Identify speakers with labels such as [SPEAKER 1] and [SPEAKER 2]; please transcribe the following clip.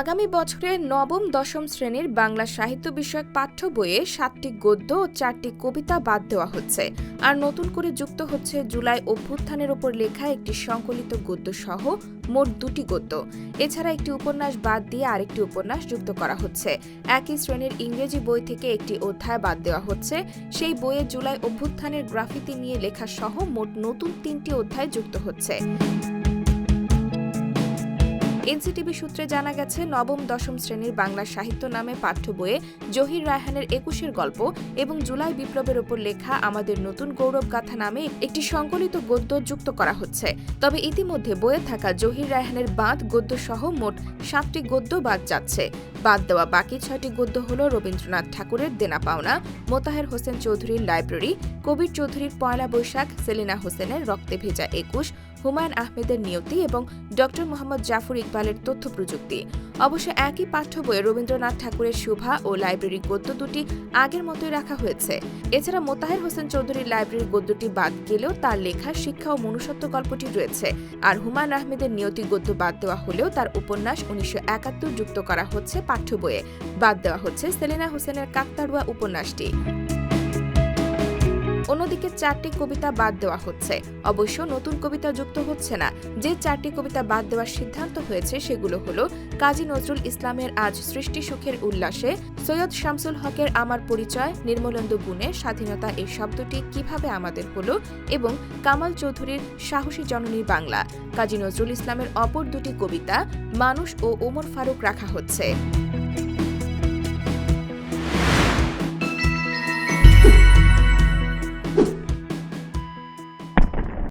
[SPEAKER 1] আগামী বছরের নবম, দশম শ্রেণির বাংলা সাহিত্য বিষয়ক পাঠ্য বইয়ে সাতটি গদ্য ও চারটি কবিতা বাদ দেওয়া হচ্ছে। আর নতুন করে যুক্ত হচ্ছে জুলাই অভ্যুত্থানের ওপর লেখা একটি সংকলিত গদ্য সহ মোট দুটি গদ্য। এছাড়া একটি উপন্যাস বাদ দিয়ে আরেকটি উপন্যাস যুক্ত করা হচ্ছে। একই শ্রেণির ইংরেজি বই থেকে একটি অধ্যায় বাদ দেওয়া হচ্ছে। সেই বইয়ে জুলাই অভ্যুত্থানের গ্রাফিতি নিয়ে লেখা সহ মোট নতুন তিনটি অধ্যায় যুক্ত হচ্ছে। এনসিটিভি সূত্রে জানা গেছে, নবম দশম শ্রেণির বাংলা সাহিত্য নামে পাঠ্য বইয়ে জহির রায়হানের একুশের গল্প এবং জুলাই বিপ্লবের ওপর লেখা আমাদের নতুন গৌরব গাথা নামে একটি সংকলিত গদ্য যুক্ত করা হচ্ছে। তবে ইতিমধ্যে বইয়ে থাকা জহির রায়হানের বাঁধ গদ্য সহ মোট সাতটি গদ্য বাদ যাচ্ছে। বাদ দেওয়া বাকি ছয়টি গদ্য হল রবীন্দ্রনাথ ঠাকুরের দেনা পাওনা, মোতাহের হোসেন চৌধুরীর লাইব্রেরি, কবির চৌধুরীর পয়লা বৈশাখ, সেলিনা হোসেনের রক্তে ভেজা একুশ হুমায়ুন আহমেদের নিয়তি এবং ডক্টর মোহাম্মদ জাফর ইকবালের তথ্য প্রযুক্তি। অবশ্য একই পাঠ্য বইয়ে রবীন্দ্রনাথ ঠাকুরের শুভা ও লাইব্রেরি গদ্য দুটি আগের মতোই রাখা হয়েছে। এছাড়া মোতাহের হোসেন চৌধুরীর লাইব্রেরির গদ্যটি বাদ গেলেও তার লেখা, শিক্ষা ও মনুষ্যত্ব গল্পটি রয়েছে। আর হুমায়ুন আহমেদের নিয়তি গদ্য বাদ দেওয়া হলেও তার উপন্যাস উনিশশো একাত্তর যুক্ত করা হচ্ছে পাঠ্য বইয়ে। বাদ দেওয়া হচ্ছে সেলিনা হোসেনের কাকতাড়ুয়া উপন্যাসটি। অন্যদিকে চারটি কবিতা বাদ দেওয়া হচ্ছে। অবশ্য নতুন কবিতা যুক্ত হচ্ছে না। যে চারটি কবিতা বাদ দেওয়ার সিদ্ধান্ত হয়েছে সেগুলো হলো কাজী নজরুল ইসলামের আজ সৃষ্টি সুখের উল্লাসে, সৈয়দ শামসুল হকের আমার পরিচয়, নির্মলেন্দু গুণে স্বাধীনতা এই শব্দটি কীভাবে আমাদের হলো এবং কামাল চৌধুরীর সাহসী জননী বাংলা। কাজী নজরুল ইসলামের অপর দুটি কবিতা, মানুষ ও ওমর ফারুক রাখা হচ্ছে।